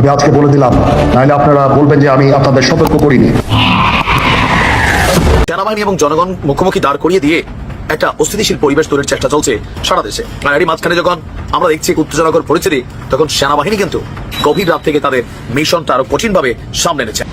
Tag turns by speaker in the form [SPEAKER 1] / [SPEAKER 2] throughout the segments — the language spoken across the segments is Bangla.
[SPEAKER 1] আমি আজকে বলে দিলাম, নাহলে আপনারা বলবেন যে আমি আপনাদের সতর্ক করিনি।
[SPEAKER 2] সেনাবাহিনী এবং জনগণ মুখোমুখি দাঁড় করিয়ে দিয়ে একটা অস্থিতিশীল পরিবেশ তৈরির চেষ্টা চলছে সারা দেশে। আর এরই মাঝখানে যখন আমরা দেখছি উত্তেজনাকর পরিস্থিতি, তখন সেনাবাহিনী কিন্তু গভীর রাত থেকে তাদের মিশনটা আরও কঠিনভাবে সামনে এনেছে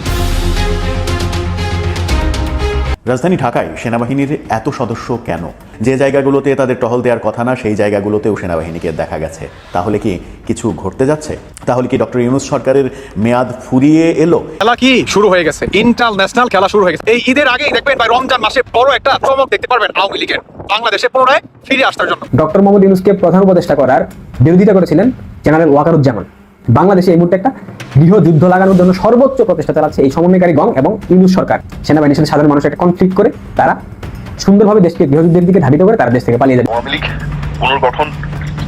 [SPEAKER 3] রাজধানী ঢাকায় সেনাবাহিনীর এত সদস্য কেন? যে জায়গাগুলোতে তাদের টহল দেওয়ার কথা না সেই জায়গাগুলোতেও সেনাবাহিনীকে দেখা গেছে। তাহলে কি কিছু ঘটতে যাচ্ছে? তাহলে কি ডক্টর ইউনুস সরকারের মেয়াদ ফুরিয়ে এলো?
[SPEAKER 4] খেলা কি শুরু হয়ে গেছে? ইন্টারন্যাশনাল খেলা শুরু হয়ে গেছে। এই ঈদের আগেই দেখবেন ভাই রমজান মাসে বড় একটা চমক দেখতে পারবেন আওয়ামী লীগের। বাংলাদেশে পুনরায় ফিরে আসার জন্য।
[SPEAKER 5] ডক্টর মোহাম্মদ ইউনুসকে প্রধান উপদেষ্টা করার বিরোধিতা করেছিলেন জেনারেল ওয়াকারুজ্জামান। বাংলাদেশে এই মুহূর্তে একটা গৃহ যুদ্ধ লাগানোর জন্য সর্বোচ্চ প্রচেষ্টা চালাচ্ছে এই সমন্বয়কারী গং এবং ইউনুস সরকার। সেনাবাহিনীর সাথে সাধারণ মানুষের একটা কনফ্লিক্ট করে তারা সুন্দরভাবে দেশকে গৃহযুদ্ধের দিকে ধাবিত করে তারা দেশ থেকে পালিয়ে যাবে
[SPEAKER 6] আওয়ামী লীগ পুনর্গঠন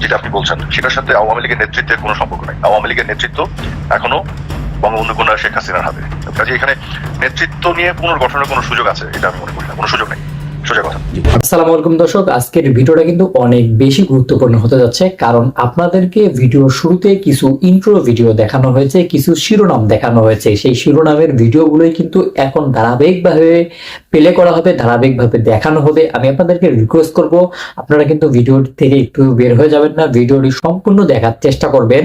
[SPEAKER 6] যেটা আপনি বলছেন, সেটার সাথে আওয়ামী লীগের নেতৃত্বের কোনো সম্পর্ক নাই। আওয়ামী লীগের নেতৃত্ব এখনও বঙ্গবন্ধু কন্যা শেখ হাসিনার হাতে। কাজে এখানে নেতৃত্ব নিয়ে পুনর্গঠনের কোনো সুযোগ আছে, এটা আমি মনে করি না। কোনো সুযোগ নেই। সোজা
[SPEAKER 7] আসসালামু আলাইকুম দর্শক, আজকের ভিডিওটা কিন্তু অনেক বেশি গুরুত্বপূর্ণ হতে যাচ্ছে, কারণ আপনাদেরকে ভিডিও শুরুতে কিছু ইন্ট্রো ভিডিও দেখানো হয়েছে, কিছু শিরোনাম দেখানো হয়েছে। সেই শিরোনামের ভিডিওগুলোই কিন্তু এখন ধারাবাহিকভাবে প্লে করা হবে, ধারাবাহিকভাবে দেখানো হবে। আমি আপনাদেরকে রিকোয়েস্ট করব, আপনারা কিন্তু ভিডিও থেকে একটু বের হয়ে যাবেন না, ভিডিওটি সম্পূর্ণ দেখার চেষ্টা করবেন।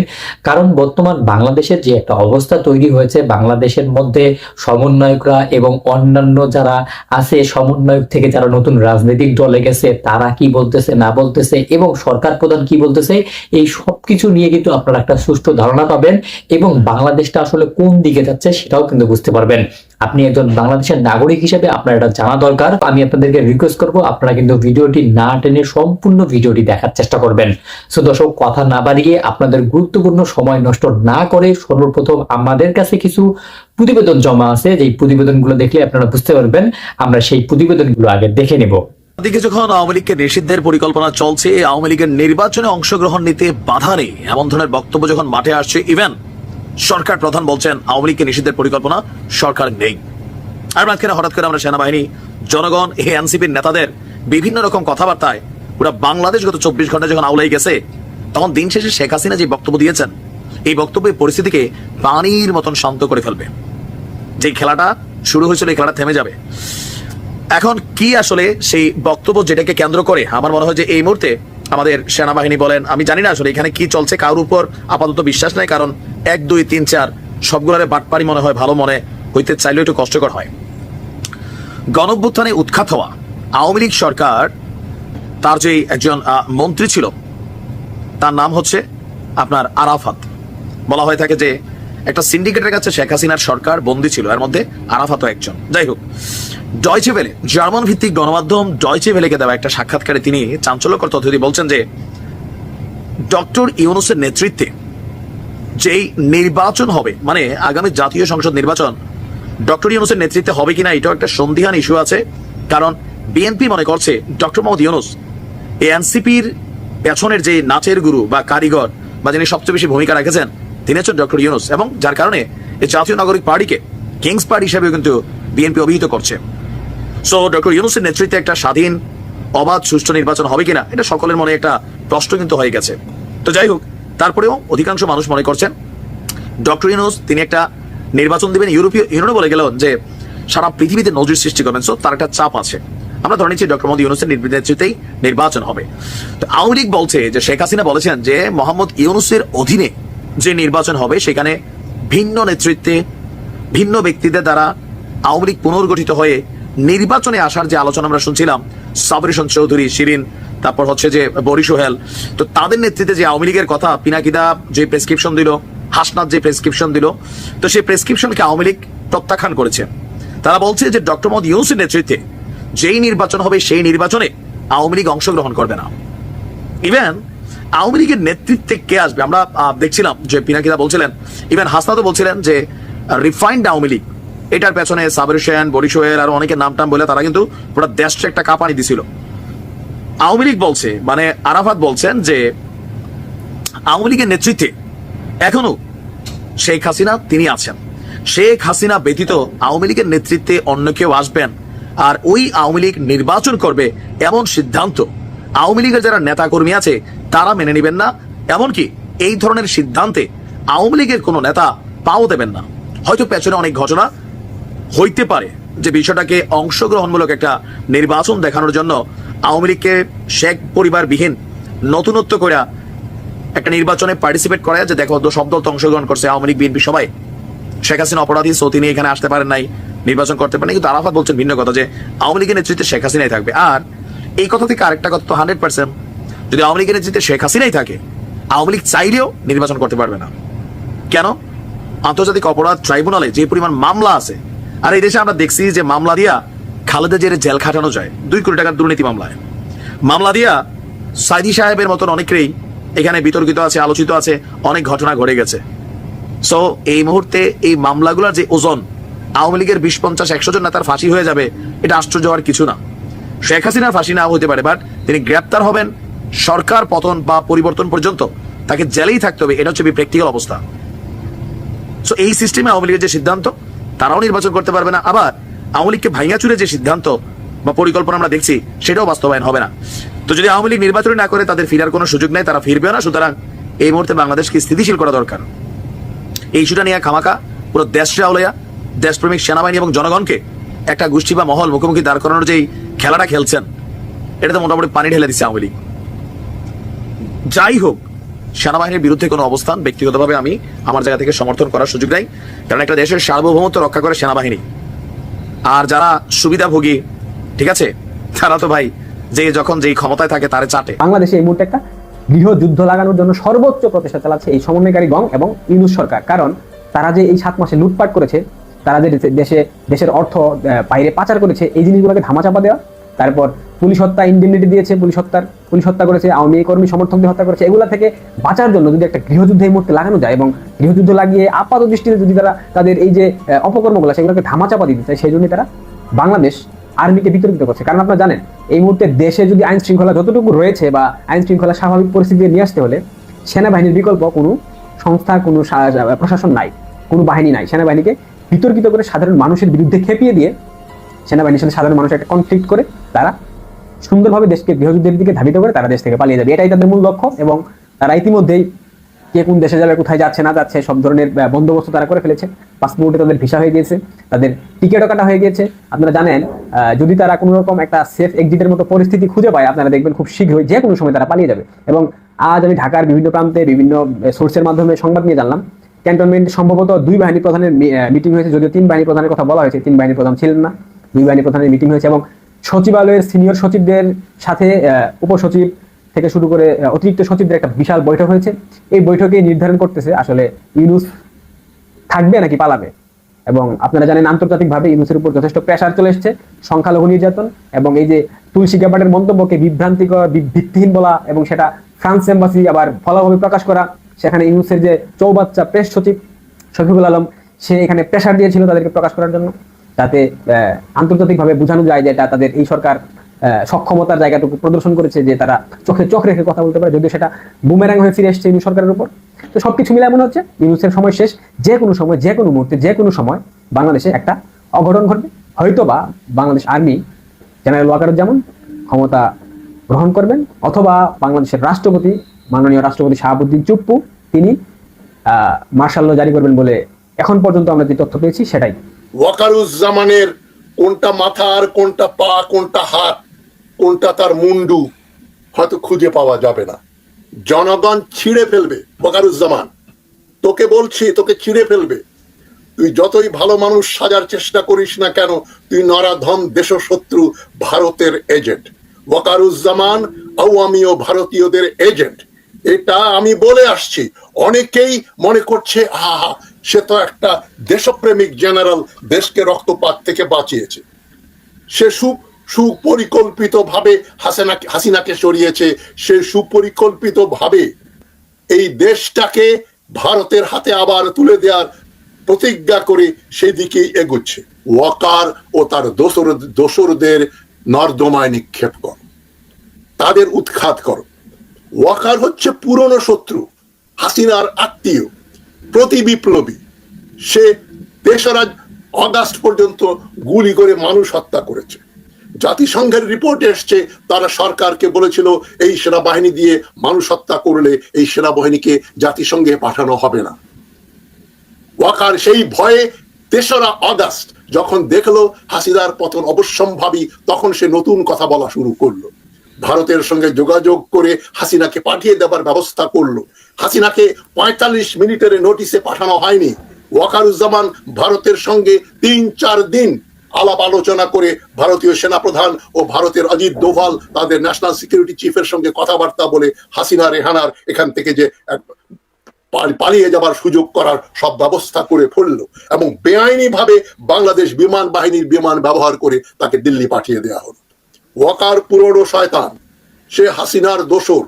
[SPEAKER 7] কারণ বর্তমান বাংলাদেশের যে একটা অবস্থা তৈরি হয়েছে, বাংলাদেশের মধ্যে সমন্বয়করা এবং অন্যান্য যারা আছে, সমন্বয়ক থেকে যারা নতুন রাজনৈতিক দলে গেছে, তারা কি বলতেছে, না বলতেছে, এবং সরকার প্রধান কি বলতেছে, এই সব কিছু নিয়ে কিন্তু আপনারা একটা সুষ্ঠু ধারণা পাবেন এবং বাংলাদেশটা আসলে কোন দিকে যাচ্ছে সেটাও কিন্তু বুঝতে পারবেন। আপনি একজন বাংলাদেশের নাগরিক হিসেবে আপনার এটা জানা দরকার। আমি আপনাদেরকে রিকোয়েস্ট করব, আপনারা কিন্তু ভিডিওটি না টেনে সম্পূর্ণ ভিডিওটি দেখার চেষ্টা করবেন। সো দর্শক, কথা না বাড়িয়ে আপনাদের গুরুত্বপূর্ণ সময় নষ্ট না করে সর্বপ্রথম আমাদের কাছে কিছু প্রতিবেদন জমা আছে। যেই প্রতিবেদনগুলো দেখলে আপনারা বুঝতে পারবেন, আমরা সেই প্রতিবেদনগুলো আগে দেখে নেব।
[SPEAKER 2] দিকে যখন আওয়ামী লীগকে নিষিদ্ধের পরিকল্পনা চলছে, আওয়ামী লীগের নির্বাচনে অংশগ্রহণ নিতে বাধা নেই। এমন ধরনের বক্তব্য যখন মাঠে আসছে ইভেন সরকার প্রধান বলছেন, আওয়ামী লীগকে নিষিদ্ধের পরিকল্পনা সরকার নেই। আর মাঝখানে হঠাৎ করে আমরা সেনাবাহিনী, জনগণ, এই এনসিপির নেতাদের বিভিন্ন রকম কথাবার্তায় পুরো বাংলাদেশ গত চব্বিশ ঘণ্টা যখন আউলাই গেছে, তখন দিন শেষে শেখ হাসিনা যে বক্তব্য দিয়েছেন, এই বক্তব্যের পরিস্থিতিকে পানির মতন শান্ত করে ফেলবে। যে খেলাটা শুরু হয়েছিল, এই খেলাটা থেমে যাবে। এখন কি আসলে সেই বক্তব্য যেটাকে কেন্দ্র করে আমার মনে হয় যে এই মুহূর্তে আমাদের সেনাবাহিনী বলেন, আমি জানি না আসলে এখানে কি চলছে, কারোর উপর আপাতত বিশ্বাস নাই, কারণ এক, দুই, তিন, চার সবগুলোরে বাটপারি মনে হয়, ভালো মনে হইতে চাইলেও একটু কষ্টকর হয়। গণভ্যুত্থানে উৎখাত হওয়া, আওয়ামী লীগ সরকার, তার যে একজন মন্ত্রী ছিল, তার নাম হচ্ছে আপনার আরাফাত। বলা হয়ে থাকে যে একটা সিন্ডিকেটের কাছে শেখ হাসিনার সরকার বন্দী ছিল, এর মধ্যে আরাফাতও একজন। যাই হোক ডয়চে ভেলে জার্মান ভিত্তিক গণমাধ্যম ডয়চে ভেলেকে দেওয়া একটা সাক্ষাৎকারে তিনি চাঞ্চল্যকর তথ্য দিয়ে বলছেন যে, ডক্টর ইউনুসের নেতৃত্বে যেই নির্বাচন হবে মানে আগামী জাতীয় সংসদ নির্বাচন, ডক্টর ইউনুসের নেতৃত্বে হবে কিনা এটাও একটা সন্দিহান ইস্যু আছে। কারণ বিএনপি মনে করছে, ডক্টর মোহাম্মদ ইউনুস এনসিপির পেছনের যে নাচের গুরু বা কারিগর বা যিনি সবচেয়ে বেশি ভূমিকা রেখেছেন তিনি হচ্ছেন ডক্টর ইউনুস এবং যার কারণে এই জাতীয় নাগরিক পার্টিকে কিংস পার্টি হিসেবে কিন্তু বিএনপি অভিহিত করছে। সো ডক্টর ইউনুসের নেতৃত্বে একটা স্বাধীন, অবাধ, সুষ্ঠু নির্বাচন হবে কিনা, এটা সকলের মনে একটা প্রশ্ন কিন্তু হয়ে গেছে। তো যাই হোক, তারপরেও অধিকাংশ মানুষ মনে করছেন, ডক্টর ইউনুস তিনি একটা নির্বাচন দিবেন ইউরোপীয় ইউনিয়নে বলে গেলেন যে সারা পৃথিবীতে নজির সৃষ্টি করবেন সো তার একটা চাপ আছে। আমরা ধরে নিচ্ছি ডক্টর মোদী ইউনুসের নেতৃত্বেই নির্বাচন হবে। তো আওয়ামী লীগ বলছে যে শেখ হাসিনা বলেছেন যে মোহাম্মদ ইউনুসের অধীনে যে নির্বাচন হবে, সেখানে ভিন্ন নেতৃত্বে, ভিন্ন ব্যক্তিদের দ্বারা আওয়ামী লীগ পুনর্গঠিত হয়ে নির্বাচনে আসার যে আলোচনা আমরা শুনছিলাম, সাবরিশন চৌধুরী, শিরিন, তারপর হচ্ছে যে বরি সোহেল, তো তাদের নেতৃত্বে যে আওয়ামী লীগের কথা পিনাকিদা যে প্রেসক্রিপশন দিল হাসনাথ যে প্রেসক্রিপশন দিল, তো সেই প্রেসক্রিপশনকে আওয়ামী লীগ প্রত্যাখ্যান করেছে। তারা বলছে যে ডক্টর মোহাম্মদ ইউনুসের নেতৃত্বে যেই নির্বাচন হবে, সেই নির্বাচনে আওয়ামী লীগ অংশগ্রহণ করবে না। ইভেন আওয়ামী লীগের নেতৃত্বে কে আসবে? আমরা দেখছিলাম যে পিনাকিদা বলছিলেন ইভেন হাসনাতও বলছিলেন যে রিফাইন্ড আওয়ামী লীগ। এটার পেছনে সাবর হোসেন বরিশোয়ের আর অনেকের নাম টাম বলে তারা কিন্তু পুরো দেশটা একটা কাঁপানি দিছিল। আওয়ামী লীগ বলছে মানে আরাফাত বলছেন যে, আওয়ামী লীগের নেতৃত্বে এখনও শেখ হাসিনা তিনি আছেন। শেখ হাসিনা ব্যতীত আওয়ামী লীগের নেতৃত্বে অন্য কেউ আসবেন। আর ওই আওয়ামী লীগ নির্বাচন করবে এমন সিদ্ধান্ত আওয়ামী লীগের যারা নেতা কর্মী আছে, তারা মেনে নেবেন না। এমনকি এই ধরনের সিদ্ধান্তে আওয়ামী লীগের কোনো নেতা পাও দেবেন না। হয়তো পেছনে অনেক ঘটনা হইতে পারে যে বিষয়টাকে অংশগ্রহণমূলক একটা নির্বাচন দেখানোর জন্য আওয়ামী লীগকে শেখ পরিবারবিহীন নতুনত্ব করে একটা নির্বাচনে পার্টিসিপেট করা যে দেখো সব দল তো অংশগ্রহণ করছে আওয়ামী লীগ, বিএনপি সবাই। শেখ হাসিনা অপরাধী সো তিনি এখানে আসতে পারেন নাই, নির্বাচন করতে পারেন কিন্তু আরাফাত বলছেন ভিন্ন কথা যে আওয়ামী লীগের নেতৃত্বে শেখ হাসিনাই থাকবে। আর এই কথা থেকে আরেকটা কথা তো হান্ড্রেড পার্সেন্ট যদি আওয়ামী লীগের নেতৃত্বে শেখ হাসিনাই থাকে, আওয়ামী লীগ চাইলেও নির্বাচন করতে পারবে না। কেন? আন্তর্জাতিক অপরাধ ট্রাইব্যুনালে যে পরিমাণ মামলা আছে, আর এই দেশে আমরা দেখছি যে মামলা দিয়া খালেদা জেরে জেল খাটানো যায়, দুই কোটি টাকার দুর্নীতি মামলায়। মামলা দিয়া সাইদি সাহেবের মতন অনেকেই এখানে বিতর্কিত আছে, আলোচিত আছে, অনেক ঘটনা ঘটে গেছে। সো এই মুহূর্তে এই মামলাগুলোর যে ওজন, আওয়ামী লীগের বিশ পঞ্চাশ, একশো জন নেতার ফাঁসি হয়ে যাবে, এটা আশ্চর্য হওয়ার কিছু না। শেখ হাসিনার ফাঁসি না হতে পারে বাট তিনি গ্রেপ্তার হবেন সরকার পতন বা পরিবর্তন পর্যন্ত। তাকে জেলেই থাকতে হবে, এটা হচ্ছে প্র্যাকটিক্যাল অবস্থা। সো এই সিস্টেমে আওয়ামী লীগের যে সিদ্ধান্ত, তারাও নির্বাচন করতে পারবে না, আবার আওয়ামী লীগকে ভাইঙা চুরে যে সিদ্ধান্ত বা পরিকল্পনা আমরা দেখছি, সেটাও বাস্তবায়ন হবে না। তো যদি আওয়ামী লীগ নির্বাচন না করে, তাদের ফিরার কোনো সুযোগ নেই, তারা ফিরবে না, সুতরাং এই মুহূর্তে বাংলাদেশকে স্থিতিশীল করা দরকার। এই ইস্যুটা নিয়ে খামাকা পুরো দেশটা আউলাইয়া দেশপ্রেমিক সেনাবাহিনী এবং জনগণকে একটা গোষ্ঠী বা মহল মুখোমুখি দাঁড় করানোর যেই খেলাটা খেলছেন। এটাতে মোটামুটি পানি ঢেলে দিচ্ছে আওয়ামী লীগ। যাই হোক, সেনাবাহিনীর বিরুদ্ধে কোনো অবস্থান ব্যক্তিগতভাবে আমি আমার জায়গা থেকে সমর্থন করার সুযোগ নাই, কারণ একটা দেশের সার্বভৌমত্ব রক্ষা করে সেনাবাহিনী। আর যারা সুবিধাভোগী, ঠিক আছে? তারা তো ভাই, যে যখন যেই ক্ষমতায় থাকে তারে চাটে।
[SPEAKER 5] বাংলাদেশে এই মুহূর্তে একটা গৃহযুদ্ধ লাগানোর জন্য সর্বোচ্চ প্রচেষ্টা চালাচ্ছে এই সমন্বয়কারী গং এবং ইউনুস সরকার। কারণ তারা যে এই সাত মাসে লুটপাট করেছে, তারা যে দেশে, দেশের অর্থ বাইরে পাচার করেছে, এই জিনিসগুলোকে ধামাচাপা দেওয়া তারপর পুলিশ হত্যা ইন্ডিমনিটি দিয়েছে পুলিশ হত্যার, পুলিশ হত্যা করেছে, আওয়ামী কর্মী, সমর্থকদের হত্যা করেছে, এগুলা থেকে বাঁচার জন্য যদি একটা গৃহযুদ্ধ এই মুহূর্তে লাগানো যায় এবং গৃহযুদ্ধ লাগিয়ে আপাত দৃষ্টিতে যদি তারা তাদের এই যে অপকর্মগুলো সেগুলোকে ধামাচাপা দিতে চায় সেই জন্যই তারা বাংলাদেশ আর্মিকে বিতর্কিত করছে। কারণ আপনারা জানেন, এই মুহূর্তে দেশে যদি আইন শৃঙ্খলা যতটুকু রয়েছে বা আইন শৃঙ্খলা স্বাভাবিক পরিস্থিতি নিয়ে আসতে হলে সেনাবাহিনীর বিকল্প কোনো সংস্থা, কোনো প্রশাসন নাই, কোনো বাহিনী নাই। সেনাবাহিনীকে বিতর্কিত করে সাধারণ মানুষের বিরুদ্ধে খেপিয়ে দিয়ে সেনাবাহিনীর সাথে সাধারণ মানুষ একটা কনফ্লিক্ট করে তারা সুন্দরভাবে দেশকে গৃহযুদ্ধের দিকে ধাবিত করে তারা দেশ থেকে পালিয়ে যাবে। এটাই তাদের মূল লক্ষ্য এবং তারা ইতিমধ্যেই কে কোন দেশে যাবে, কোথায় যাচ্ছে, না যাচ্ছে, সব ধরনের বন্দোবস্ত তারা করে ফেলেছে। পাসপোর্টে তাদের ভিসা হয়ে গিয়েছে, তাদের টিকিটও কাটা হয়ে গিয়েছে। আপনারা জানেন যদি তারা কোনো রকম একটা সেফ এক্সিটের মতো পরিস্থিতি খুঁজে পায়, আপনারা দেখবেন খুব শীঘ্রই যে কোনো সময় তারা পালিয়ে যাবে। এবং আজ আমি ঢাকার বিভিন্ন প্রান্তে বিভিন্ন সোর্সের মাধ্যমে সংবাদ নিয়ে জানলাম ক্যান্টনমেন্ট সম্ভবত দুই বাহিনী প্রধানের মিটিং হয়েছে, যদিও তিন বাহিনী প্রধানের কথা বলা হয়েছে, তিন বাহিনী প্রধান ছিলেন না। দুই বাহিনী প্রধানের মিটিং হয়েছে এবং সচিবালয়ের সিনিয়র সচিবদের সাথে উপসচিব থেকে শুরু করে অতিরিক্ত সচিবদের একটা বিশাল বৈঠক হয়েছে। এই বৈঠকে নির্ধারণ করতেছে আসলে ইউনুস থাকবে নাকি পালাবে? এবং আপনারা জানেন আন্তর্জাতিকভাবে ইউনুসের উপর যথেষ্ট প্রেশার চলে এসেছে, সংখ্যালঘু নির্যাতন এবং এই যে তুলসী গ্যাবার্ডের মন্তব্যকে বিভ্রান্তিকর ভিত্তিহীন বলা এবং সেটা ফ্রান্স এম্বাসি আবার ফলাভাবে প্রকাশ করা, সেখানে ইউনুসের যে চৌবাচ্চা প্রেস সচিব শফিকুল আলম, সে এখানে প্রেশার দিয়েছিল তাদেরকে প্রকাশ করার জন্য। যাতে আন্তর্জাতিকভাবে বোঝানো যায় যে এটা তাদের এই সরকার সক্ষমতার জায়গাটুকু প্রদর্শন করেছে যে তারা চোখে চোখ রেখে কথা বলতে পারে, যদিও সেটা বুমেরাং হয়ে ফিরে এসছে সরকারের উপর। তো সবকিছু মিলে মনে হচ্ছে, ইউনুসের সময় শেষ, যে কোনো সময়, যে কোনো মুহূর্তে, যে কোনো সময় বাংলাদেশে একটা অঘটন ঘটবে। হয়তো বা বাংলাদেশ আর্মি জেনারেল ওয়াকারুজ্জামান ক্ষমতা গ্রহণ করবেন, অথবা বাংলাদেশের রাষ্ট্রপতি, মাননীয় রাষ্ট্রপতি শাহাবুদ্দিন চুপ্পু, তিনি মার্শাল ল জারি করবেন বলে এখন পর্যন্ত আমরা যে তথ্য পেয়েছি সেটাই।
[SPEAKER 8] ওয়াকারুজ্জামানের কোনটা মাথা আর কোনটা পা, কোনটা হাত, কোনটা তার মুন্ডু, হয়তো খুঁজে পাওয়া যাবে না। জনগণ ছিঁড়ে ফেলবে, ওয়াকারুজ্জামান। তোকে বলছি, তোকে ছিঁড়ে ফেলবে। তুই যতই ভালো মানুষ সাজার চেষ্টা করিস না কেন, তুই নরাধম দেশশত্রু ভারতের এজেন্ট। ওয়াকারুজ্জামান, আওয়ামী ও ভারতীয়দের এজেন্ট। এটা আমি বলে আসছি। অনেকেই মনে করছে, আহা সে তো একটা দেশপ্রেমিক জেনারেল দেশকে রক্তপাত থেকে বাঁচিয়েছে। সে সু সুপরিকল্পিত ভাবে হাসিনাকে সরিয়েছে। সে সুপরিকল্পিত ভাবে এই দেশটাকে ভারতের হাতে আবার তুলে দেওয়ার প্রতিজ্ঞা করে সেদিকেই এগুচ্ছে। ওয়াকার ও তার দোসর, দোসরদের নর্দমায় নিক্ষেপ কর। তাদের উৎখাত করো। ওয়াকার হচ্ছে পুরনো শত্রু, হাসিনার আত্মীয়। প্রতি বিপ্লবী সে তেসরা অগাস্ট পর্যন্ত গুলি করে মানুষ হত্যা করেছে। জাতিসংঘের রিপোর্ট এসছে, তারা সরকারকে বলেছিল, এই সেনাবাহিনী দিয়ে মানুষ হত্যা করলে এই সেনাবাহিনীকে জাতিসংঘে পাঠানো হবে না। ওয়াকার সেই ভয়ে তেসরা অগাস্ট যখন দেখল হাসিদার পতন অবশ্যম্ভাবী, তখন সে নতুন কথা বলা শুরু করল। ভারতের সঙ্গে যোগাযোগ করে হাসিনাকে পাঠিয়ে দেবার ব্যবস্থা করল। হাসিনাকে পঁয়তাল্লিশ মিনিটের নোটিশে পাঠানো হয়নি। ওয়াকারুজ্জামান ভারতের সঙ্গে তিন চার দিন আলাপ আলোচনা করে ভারতীয় সেনাপ্রধান ও ভারতের অজিত দোভাল, তাদের ন্যাশনাল সিকিউরিটি চিফের সঙ্গে কথাবার্তা বলে হাসিনা, রেহানার এখান থেকে যে পালিয়ে যাবার সুযোগ করার সব ব্যবস্থা করে ফেলল এবং বেআইনি ভাবে বাংলাদেশ বিমান বাহিনীর বিমান ব্যবহার করে তাকে দিল্লি পাঠিয়ে দেওয়া হলো। ওয়াকার পুরনো শয়তান সে হাসিনার দোসর।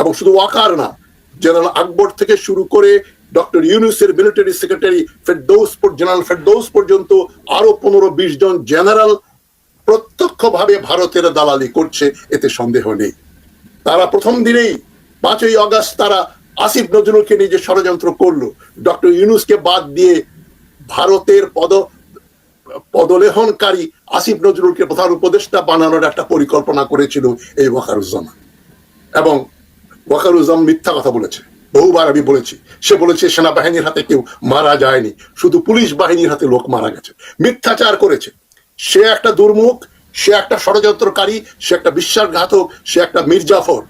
[SPEAKER 8] এবং শুধু ওয়াকার না, জেনারেল আকবর থেকে শুরু করে ডক্টর ইউনুসের military secretary Ferdous general Ferdous পর্যন্ত আরও পনেরো বিশ জন জেনারেল প্রত্যক্ষভাবে ভারতের দালালি করছে, এতে সন্দেহ নেই। তারা প্রথম দিনেই পাঁচই অগস্ট তারা আসিফ নজরুলকে যে ষড়যন্ত্র করল, ডক্টর ইউনুসকে বাদ দিয়ে ভারতের পদ পদলেহনকারী আসিফ নজরুলকে প্রধান উপদেষ্টা বানানোর একটা পরিকল্পনা করেছিল এই ওয়াকারুজ্জামান। এবং ওয়াকারুজ্জামান মিথ্যা কথা বলেছে। বহুবার আমি বলেছি, সে বলেছে সেনাবাহিনীর হাতে কেউ মারা যায়নি, শুধু পুলিশ বাহিনীর হাতে লোক মারা গেছে। মিথ্যাচার করেছে। সে একটা দুর্মুখ, সে একটা ষড়যন্ত্রকারী, সে একটা বিশ্বাসঘাতক, সে একটা মির্জাফর।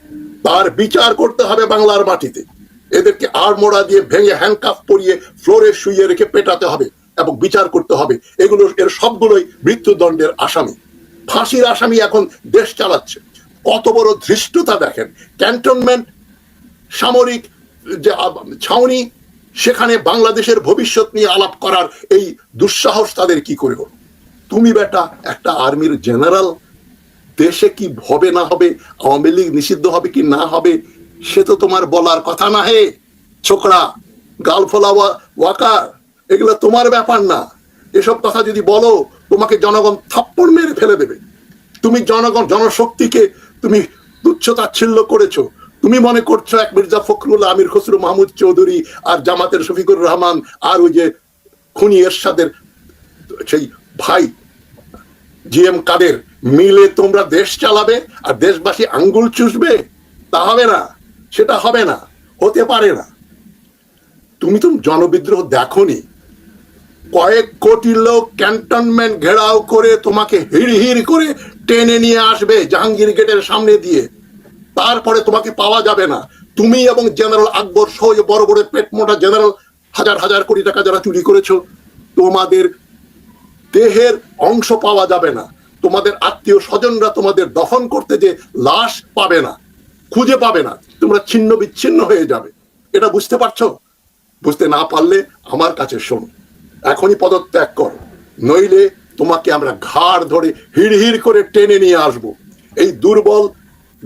[SPEAKER 8] তার বিচার করতে হবে বাংলার মাটিতে। এদেরকে আর মোড়া দিয়ে ভেঙে হ্যান্ডকাফ পরিয়ে ফ্লোরে শুয়ে রেখে পেটাতে হবে। এবং বিচার করতে হবে। এগুলো এর সবগুলোই মৃত্যুদণ্ডের আসামি। ফাঁসির আসামি এখন দেশ চালাচ্ছে। কত বড় ধৃষ্টতা দেখেন। ক্যান্টনমেন্ট, সামরিক যে ছাউনি, সেখানে বাংলাদেশের ভবিষ্যৎ নিয়ে আলাপ করার এই দুঃসাহস তাদের কি করে হলো? তুমি বেটা একটা আর্মির জেনারেল, দেশে কি হবে না হবে, আওয়ামী লীগ নিষিদ্ধ হবে কি না হবে, সে তো তোমার বলার কথা না হে। ছোকরা, গালফলা ওয়া- ওয়াকার। এগুলো তোমার ব্যাপার না। এসব কথা যদি বলো, তোমাকে জনগণ থাপ্পড় মেরে ফেলে দেবে। তুমি জনগণ, জনশক্তিকে তুমি তুচ্ছ তাচ্ছিল্য করেছ। তুমি মনে করছ এক মির্জা ফখরুল, আমির খসরু মাহমুদ চৌধুরী আর জামাতের শফিকুর রহমান আর ওই যে খুনি এরশাদের সেই ভাই জি এম কাদের মিলে তোমরা দেশ চালাবে আর দেশবাসী আঙ্গুল চুষবে? তা হবে না। সেটা হবে না। হতে পারে না। তুমি তো জনবিদ্রোহ দেখোনি। কয়েক কোটি লোক ক্যান্টনমেন্ট ঘেরাও করে তোমাকে হিড় করে টেনে নিয়ে আসবে জাহাঙ্গীর গেটের সামনে দিয়ে। তারপরে তোমাকে পাওয়া যাবে না। তুমি এবং জেনারেল আকবর সহ বড় বড় পেট মোটা জেনারেল হাজার হাজার কোটি টাকা যারা চুরি করেছ, তোমাদের দেহের অংশ পাওয়া যাবে না। তোমাদের আত্মীয় স্বজনরা তোমাদের দফন করতে যে লাশ পাবে না, খুঁজে পাবে না, তোমরা ছিন্ন বিচ্ছিন্ন হয়ে যাবে। এটা বুঝতে পারছ? বুঝতে না পারলে আমার কাছে শোনো। এখনই পদত্যাগ করো। নইলে তোমাকে আমরা ঘাড় ধরে হিড় হিড় করে টেনে নিয়ে আসব। এই দুর্বল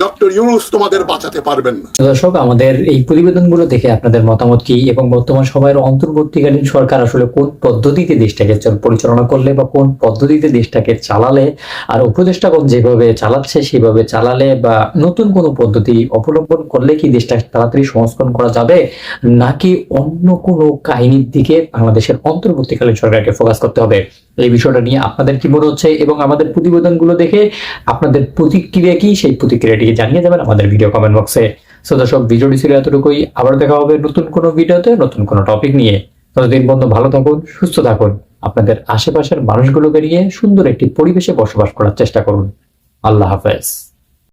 [SPEAKER 8] ডক্টর ইউনুস তোমাদের বাঁচাতে পারবেন না।
[SPEAKER 7] দর্শক, আমাদের এই প্রতিবেদনগুলো দেখে আপনাদের মতামত কি এবং বর্তমান সময়ের অন্তর্বর্তীকালীন সরকার আসলে কোন পদ্ধতিতে দেশটাকে পরিচালনা করলে বা কোন পদ্ধতিতে দেশটাকে চালালে আর উপদেষ্টাগণ যেভাবে চালাচ্ছে, সেভাবে চালালে বা নতুন কোনো পদ্ধতি অবলম্বন করলে কি দেশটা তাড়াতাড়ি সংস্করণ করা যাবে? নাকি অন্য কোনো কাহিনীর দিকে বাংলাদেশের অন্তর্বর্তীকালীন সরকারকে ফোকাস করতে হবে? এই বিষয়টা নিয়ে আপনাদের কি মনে হচ্ছে এবং আমাদের প্রতিবেদনগুলো দেখে আপনাদের প্রতিক্রিয়া কি? সেই প্রতিক্রিয়াটিকে জানিয়ে যাবেন আমাদের ভিডিও কমেন্ট বক্সে সো দর্শক, ভিডিওটি ছিল এতটুকুই। আবার দেখা হবে নতুন কোনো ভিডিওতে, নতুন কোনো টপিক নিয়ে। ততদিন বন্ধু, ভালো থাকুন, সুস্থ থাকুন। আপনাদের আশেপাশের মানুষগুলোকে নিয়ে সুন্দর একটি পরিবেশে বসবাস করার চেষ্টা করুন। আল্লাহ হাফেজ।